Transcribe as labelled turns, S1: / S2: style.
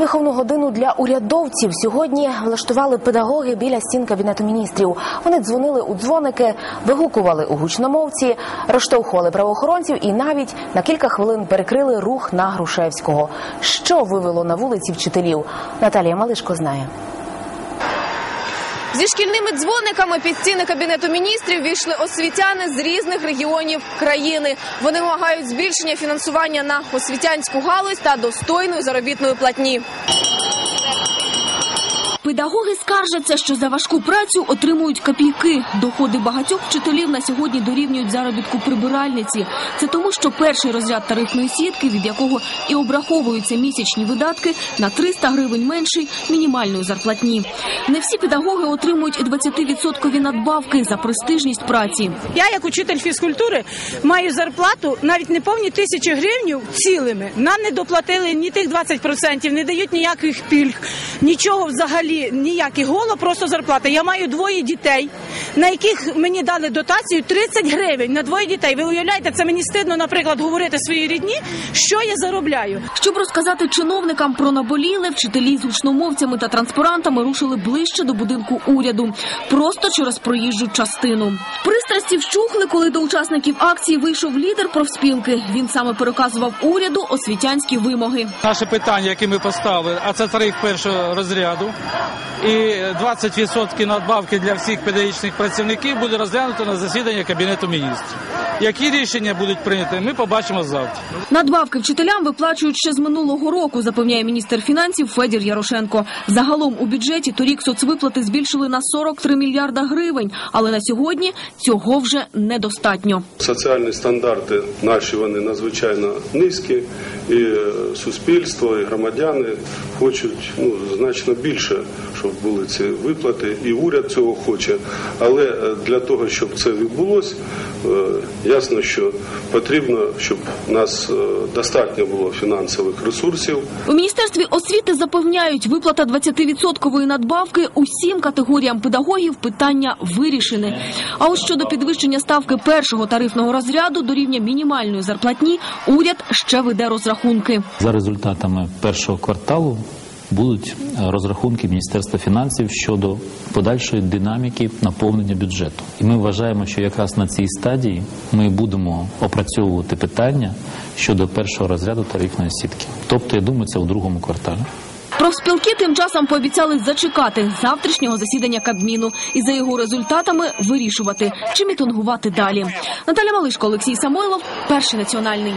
S1: Виховну годину для урядовців сьогодні влаштували педагоги біля стін кабінету міністрів. Вони дзвонили у дзвоники, вигукували у гучномовці, розштовхували правоохоронців і навіть на кілька хвилин перекрили рух на Грушевського. Що вивело на вулиці вчителів? Наталія Малишко знає.
S2: Зі шкільними дзвониками під стіни кабінету міністрів війшли освітяни з різних регіонів країни. Вони вимагають збільшення фінансування на освітянську галузь та достойної заробітної платні.
S3: Педагоги скаржаться, що за важку працю отримують копійки. Доходи багатьох вчителів на сьогодні дорівнюють заробітку прибиральниці. Це тому, що перший розряд тарифної сітки, від якого і обраховуються місячні видатки, на 300 гривень менший мінімальної зарплатні. Не всі педагоги отримують і 20% надбавки за престижність праці.
S4: Я, як учитель фізкультури, маю зарплату навіть не повні тисячі гривень цілими. Нам не доплатили ні тих 20%, не дають ніяких пільг, нічого взагалі, ніяких голо, просто зарплата. Я маю двоє дітей, на яких мені дали дотацію 30 гривень на двоє дітей. Ви уявляєте, це мені стидно, наприклад, говорити своїй рідні, що я заробляю.
S3: Щоб розказати чиновникам про наболіле, вчителі з гучномовцями та транспарантами рушили ближче до будинку уряду, просто через проїжджу частину. Пристрасті вщухли, коли до учасників акції вийшов лідер профспілки. Він саме переказував уряду освітянські вимоги.
S5: Наше питання, яке ми поставили, а це тариф першого розряду, і 20% надбавки для всіх педагогічних працівників буде розглянуто на засіданні Кабінету міністрів. Які рішення будуть прийняті, ми побачимо завтра.
S3: Надбавки вчителям виплачують ще з минулого року, запевняє міністр фінансів Федір Ярошенко. Загалом у бюджеті торік соцвиплати збільшили на 43 мільярда гривень, але на сьогодні цього вже недостатньо.
S6: Соціальні стандарти наші вони надзвичайно низькі, і е, суспільство, і громадяни хочуть ну, значно більше, щоб були ці виплати, і уряд цього хоче. Але е, для того, щоб це відбулося, е, ясно, що потрібно, щоб у нас е, достатньо було фінансових ресурсів.
S3: У міністерстві освіти запевняють, виплата 20% надбавки усім категоріям педагогів питання вирішене. А ось щодо підвищення ставки першого тарифного розряду до рівня мінімальної зарплатні, уряд ще веде розрахунки.
S7: За результатами першого кварталу будуть е, розрахунки Міністерства фінансів щодо подальшої динаміки наповнення бюджету. І ми вважаємо, що якраз на цій стадії ми будемо опрацьовувати питання щодо першого розряду тарифної сітки. Тобто, я думаю, це у другому кварталі.
S3: Профспілки тим часом пообіцяли зачекати завтрашнього засідання Кабміну і за його результатами вирішувати, чи мітингувати далі. Наталя Малишко, Олексій Самойлов, перший національний.